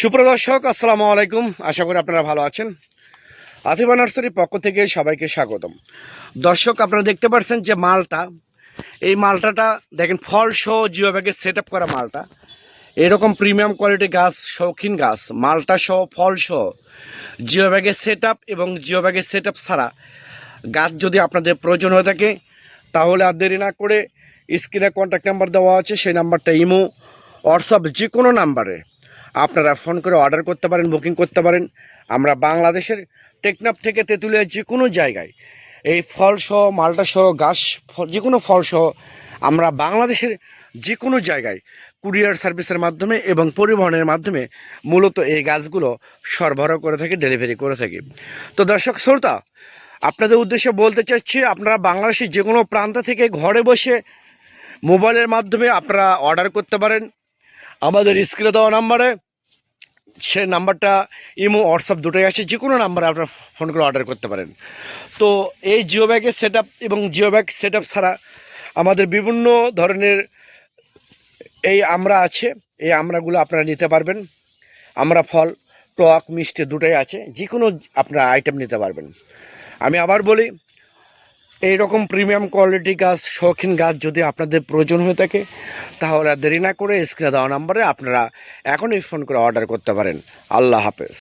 সুপ্রদর্শক আসসালামু আলাইকুম। আশা করি আপনারা ভালো আছেন। আথিবা নার্সারির পক্ষ থেকে সবাইকে স্বাগতম। দর্শক, আপনারা দেখতে পাচ্ছেন যে মালটা, এই মালটাটা দেখেন, ফল সহ জিও ব্যাগে সেট আপ করা মালটা। এরকম প্রিমিয়াম কোয়ালিটি গাছ, শৌখিন গাছ, মালটা সহ, ফল সহ জিও ব্যাগে সেট আপ এবং জিও ব্যাগে সেট আপ ছাড়া গাছ যদি আপনাদের প্রয়োজন হয়ে থাকে, তাহলে আর দেরি না করে স্ক্রিনে কন্ট্যাক্ট নাম্বার দেওয়া আছে, সেই নাম্বারটা ইমো হোয়াটসঅ্যাপ যে কোনো নাম্বারে আপনারা ফোন করে অর্ডার করতে পারেন, বুকিং করতে পারেন। আমরা বাংলাদেশের টেকনাফ থেকে তেঁতুলিয়া যে কোনো জায়গায় এই ফল সহ, মালটা সহ গাছ যে কোনো ফল সহ আমরা বাংলাদেশের যে কোনো জায়গায় কুরিয়ার সার্ভিসের মাধ্যমে এবং পরিবহনের মাধ্যমে মূলত এই গাছগুলো সরবরাহ করে থাকি, ডেলিভারি করে থাকি। তো দর্শক, শ্রোতা, আপনাদের উদ্দেশ্যে বলতে চাচ্ছি, আপনারা বাংলাদেশের যে কোনো প্রান্ত থেকে ঘরে বসে মোবাইলের মাধ্যমে আপনারা অর্ডার করতে পারেন। আমাদের স্ক্রিনে দেওয়া নাম্বারে সে নাম্বারটা, ইমো, হোয়াটসঅ্যাপ দুটোই আছে যে কোনো নাম্বারে আপনার ফোন করে অর্ডার করতে পারেন। তো এই জিও ব্যাগের সেট এবং জিও ব্যাগ সেট ছাড়া আমাদের বিভিন্ন ধরনের এই আমরা আছে, এই আমরাগুলো আপনারা নিতে পারবেন। আমরা ফল, টক, মিষ্টি দুটোই আছে যে কোনো আপনারা আইটেম নিতে পারবেন। আমি আবার বলি এই রকম প্রিমিয়াম কোয়ালিটি গাছ, শৌখিন গাছ যদি আপনাদের প্রয়োজন হয়ে থাকে, তাহলে দেরি না করে স্ক্রিনে দেওয়া নাম্বারে আপনারা এখনই ফোন করে অর্ডার করতে পারেন। আল্লাহ হাফেজ।